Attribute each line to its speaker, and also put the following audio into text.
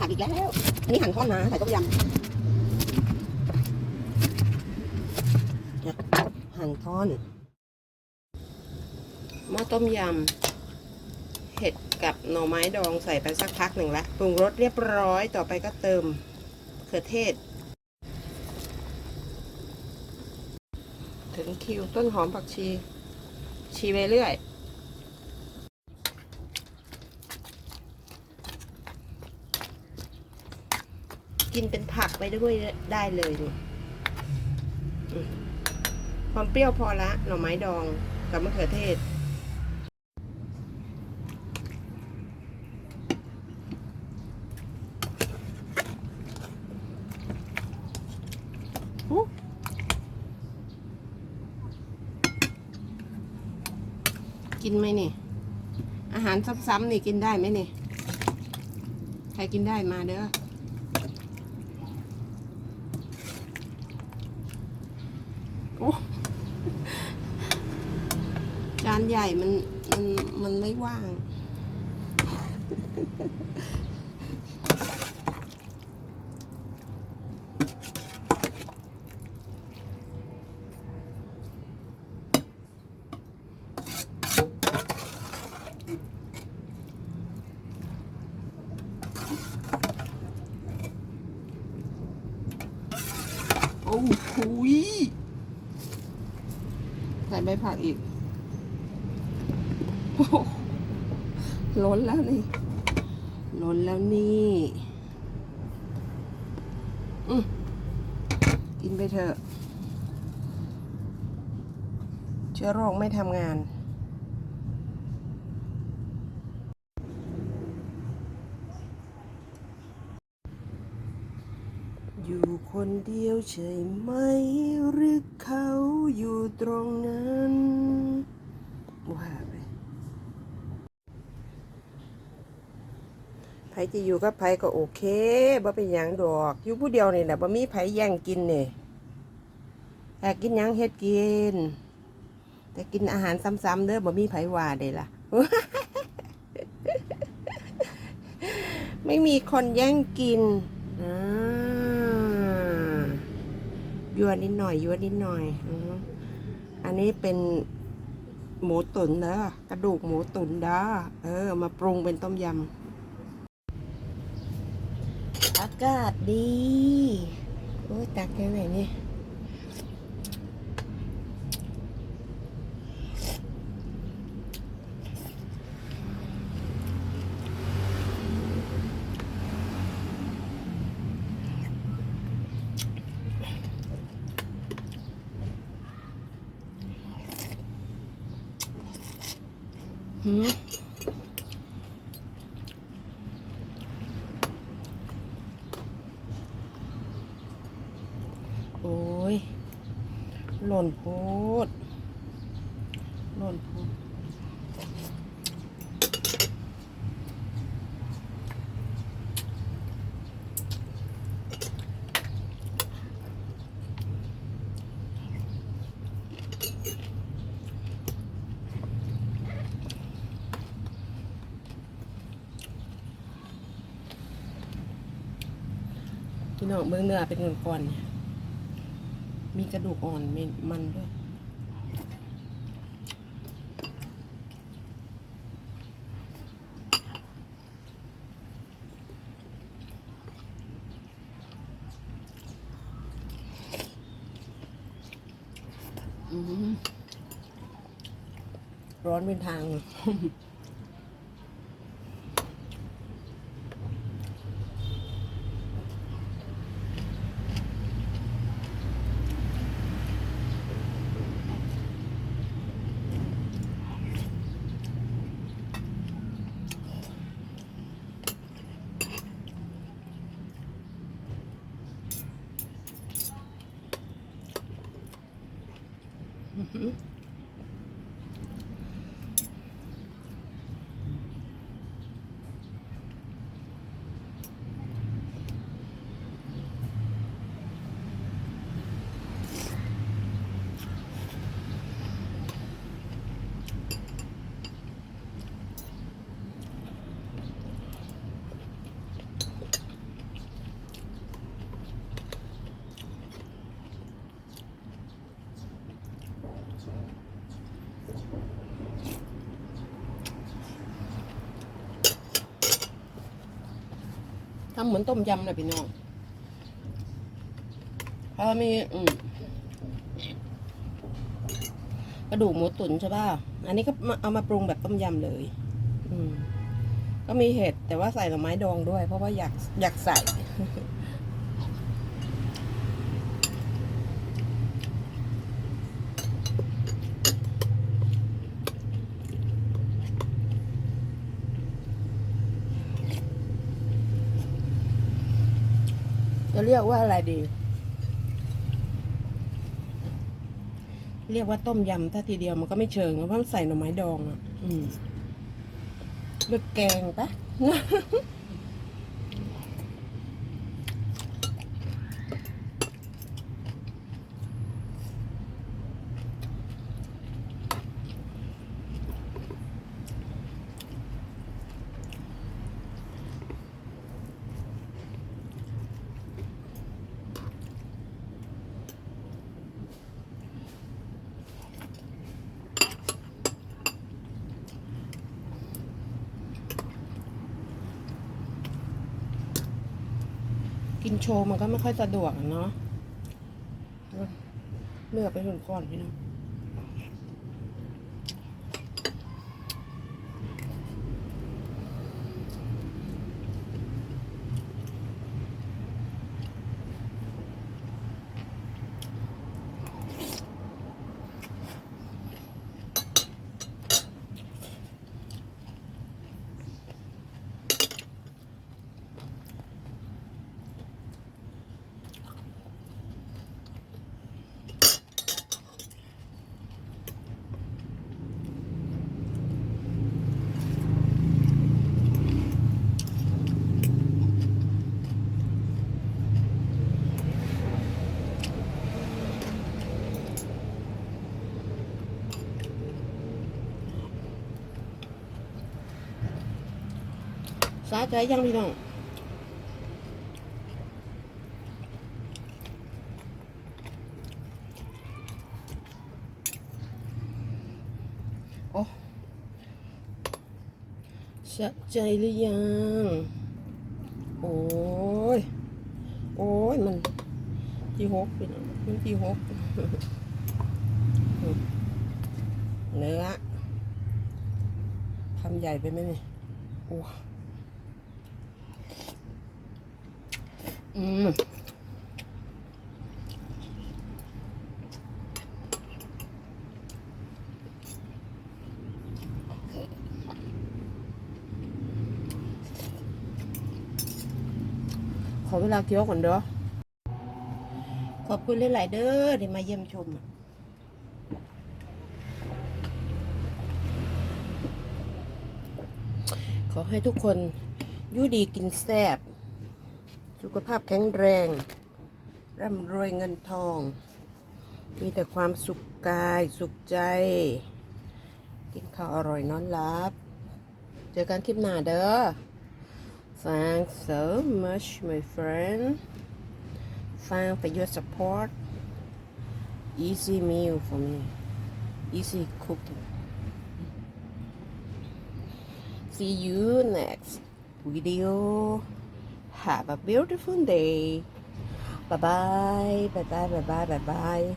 Speaker 1: ผักอีกแล้ว อันนี้หั่นท่อนนะใส่ต้มยำหั่นท่อนหม้อต้มยำเห็ดกับหน่อไม้ดองใส่ไปสักพักหนึ่งละปรุงรสเรียบร้อยต่อไปก็เติมเขือเทศ ถึงคิวต้นหอมผักชี ชีไปเรื่อย กินเป็นผักไปด้วยได้เลยนี่อืมความเปรี้ยวพอละหน่อไม้ดองกับมะเขือเทศ กินไหมนี่ อาหารซ้ำๆนี่กินได้ไหมนี่ ใครกินได้มาเด้อ โอ้ จานใหญ่มันมันมันไม่ว่าง โอ้โหย ไม่ผักอีกโอ้โหล้นแล้วนี่ล้นแล้วนี่อืมกินไปเถอะ เชื้อโรคไม่ทำงาน อยู่คนเดียวใช่ไหมหรือเขาอยู่ตรงนั้นว่าไปไผจะอยู่กับไผก็โอเคบ่เป็นหยังดอก อยู่ผู้เดียวนี่แหละบ่มีไผแย่งกินนี่อยากกินหยังเฮ็ดกิน แต่กินอาหารซ้ำๆเด้อบ่มีไผว่าเด้ล่ะ ไม่มีคนแย่งกินอ่า ยัวนิดหน่อย ยัวนิดหน่อยอันนี้เป็นหมูตุ๋นเด้อกระดูกหมูตุ๋นเด้อเออ มาปรุงเป็นต้มยำอากาศดี โอ้ยตักยังไงเนี่ย หืมโอ้ยหล่นพูดหล่นโพด พี่น้องเบื้องเนื้อเป็นก้อนๆเนี่ยมีกระดูกอ่อนมันด้วยอืมร้อนเป็นทาง เทำเหมือนต้มยำเลยพี่น้องเพราะมีอืมกระดูกหมูตุ๋นใช่ป่ะ อันนี้ก็มาเอามาปรุงแบบต้มยำเลย อืม ก็มีเห็ดแต่ว่าใส่หน่อไม้ดองด้วย เพราะว่าอยากอยากใส่ จะ เรียกว่าอะไรดี เรียกว่าต้มยำถ้าทีเดียวมันก็ไม่เชิงเพราะมันใส่หน่อไม้ดองอะ อืมเลือกแกงปะ กินโชว์มันก็ไม่ค่อยสะดวกอะเนาะเลือกไปส่วนก่อนพี่น้อง สาใจยังพี่น้องโอ้สะใจหรือยัง โอ้ย โอ้ย มันที่หกพี่น้องมันที่หกเนื้อทำใหญ่ไปไหมเนี่ยโอ้ อืมขอเวลาเคี้ยวก่อนเด้อ ขอบคุณหลายๆเด้อที่มาเยี่ยมชม ขอให้ทุกคนอยู่ดีกินแซ่บ สุขภาพแข็งแรง ร่ำรวยเงินทอง มีแต่ความสุขกายสุขใจ กินข้าวอร่อยนอนหลับ เจอกันคลิปหน้าเด้อ Thanks so much my friend Thanks for your support Easy meal for me Easy cooking See you next video Have a beautiful day Bye bye. Bye bye. Bye bye. Bye bye.